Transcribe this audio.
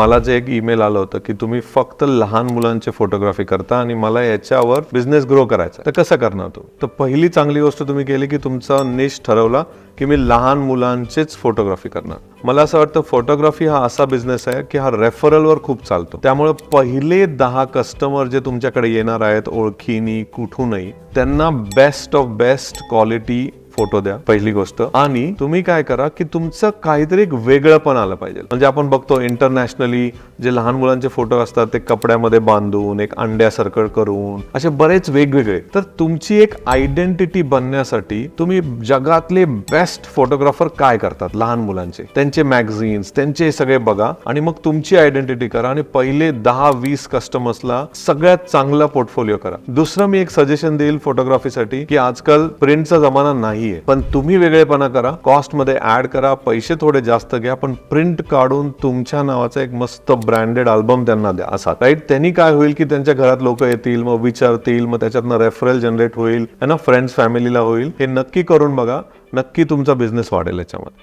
मला जे एक ईमेल आलं होतं की तुम्ही फक्त लहान मुलांचे फोटोग्राफी करता आणि मला याच्यावर बिझनेस ग्रो करायचा. तर कसं करणार तू? तर पहिली चांगली गोष्ट तुम्ही केली की तुमचा निश ठरवला की मी लहान मुलांचेच फोटोग्राफी करणार. मला असं वाटतं फोटोग्राफी हा असा बिझनेस आहे की हा रेफरलवर खूप चालतो. त्यामुळे पहिले दहा कस्टमर जे तुमच्याकडे येणार आहेत ओळखीनी कुठूनही त्यांना best of best quality photo द्या पहिली गोष्ट. आणि तुम्ही काय करा की तुमचं काहीतरी एक वेगळं पण आलं पाहिजे. म्हणजे आपण बघतो इंटरनॅशनली जे लहान मुलांचे फोटो असतात ते कपड्यामध्ये बांधून एक अंड्यासारखं करून असे बरेच वेगवेगळे. तर तुमची एक आयडेंटिटी बनण्यासाठी तुम्ही जगातले बेस्ट फोटोग्राफर काय करतात लहान मुलांचे? त्यांचे मॅगझिन्स त्यांचे सगळे बघा आणि मग तुमची आयडेंटिटी करा आणि पहिले दहा वीस कस्टमर्सला सगळ्यात चांगला पोर्टफोलिओ करा. दुसरं मी एक सजेशन देईल फोटोग्राफीसाठी की आजकाल प्रिंटचा जमाना नाही. नाहीये. पण तुम्ही वेगळेपणा करा कॉस्टमध्ये ऍड करा पैसे थोडे जास्त घ्या पण प्रिंट काढून तुमच्या नावाचा एक मस्त ब्रँडेड अल्बम त्यांना द्या असा. राईट त्यांनी काय होईल की त्यांच्या घरात लोक येतील मग विचारतील मग त्याच्यातनं रेफरल जनरेट होईल है ना? फ्रेंड्स फॅमिलीला होईल. हे नक्की करून बघा. नक्की तुमचा बिझनेस वाढेल याच्यामध्ये.